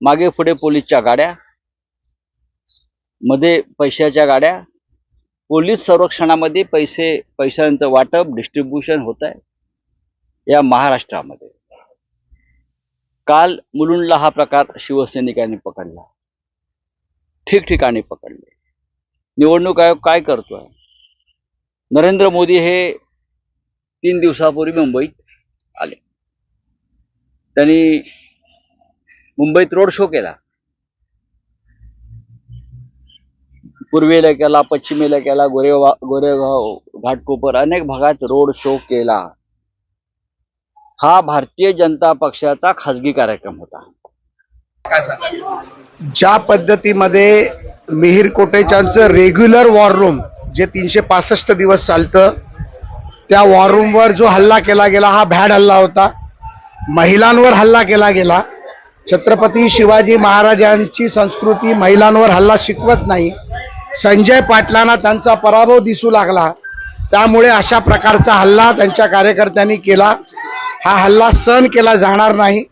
मागे पुढे पोलीसच्या गाड्या मध्ये पैशाच्या गाड्या पोलीस संरक्षणामध्ये पैसे पैशांचं वाटप डिस्ट्रीब्युशन होत आहे या महाराष्ट्रामध्ये. काल मुलुंडला हा प्रकार शिवसैनिकांनी पकडला. ठिकठिकाणी पकडले. निवडणूक आयोग काय करतोय? नरेंद्र मोदी हे तीन दिवसापूर्वी मुंबईत आले. त्यांनी मुंबईत रोड शो केला. पूर्वेला केला पश्चिमेला केला गोरेगाव गोरेगाव घाटकोपर अनेक भागात रोड शो केला. हा भारतीय जनता पक्षाचा खासगी कार्यक्रम होता. ज्या पद्धतीमध्ये मिहीर कोटेचांचं रेग्युलर वॉर रूम जे तीनशे पासष्ट दिवस चालतं त्या वॉर रूमवर जो हल्ला केला गेला हा भॅड हल्ला होता. महिलांवर हल्ला केला गेला. छत्रपती शिवाजी महाराजांची संस्कृती महिलांवर हल्ला शिकवत नाही. संजय पाटलांना त्यांचा पराभव दिसू लागला. त्यामुळे अशा प्रकारचा हल्ला त्यांच्या कार्यकर्त्यांनी केला. हा हल्ला सहन केला जाणार नाही.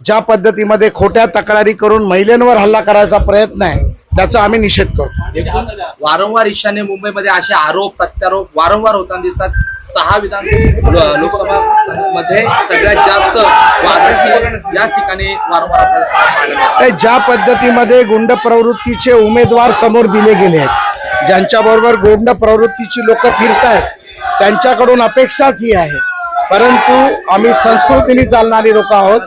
ज्या पद्धतीमध्ये खोट्या तक्रारी करून महिलांवर हल्ला करायचा प्रयत्न आहे त्याचा आम्ही निषेध करतो. एकूण वारंवार ईशान्य मुंबईमध्ये असे आरोप प्रत्यारोप वारंवार होताना दिसतात. सहा विधान लोकसभा मध्ये सगळ्यात जास्त या ठिकाणी वारंवार ज्या पद्धतीमध्ये गुंड प्रवृत्तीचे उमेदवार समोर दिले गेले आहेत ज्यांच्याबरोबर गुंड प्रवृत्तीची लोक फिरतायत त्यांच्याकडून अपेक्षाच ही आहे. परंतु आम्ही संस्कृतीने चालणारी लोक आहोत.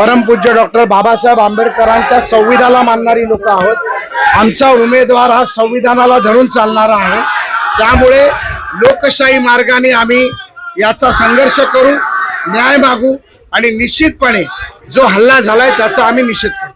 परमपूज्य डॉक्टर बाबासाहेब आंबेडकरांच्या संविधानाला मानणारी लोक आहोत. आमचा उमेदवार हा संविधानाला धरून चालणारा आहे. त्यामुळे लोकशाही मार्गाने आम्ही याचा संघर्ष करू न्याय मागू आणि निश्चितपणे जो हल्ला झालाय त्याचा आम्ही निषेध करू.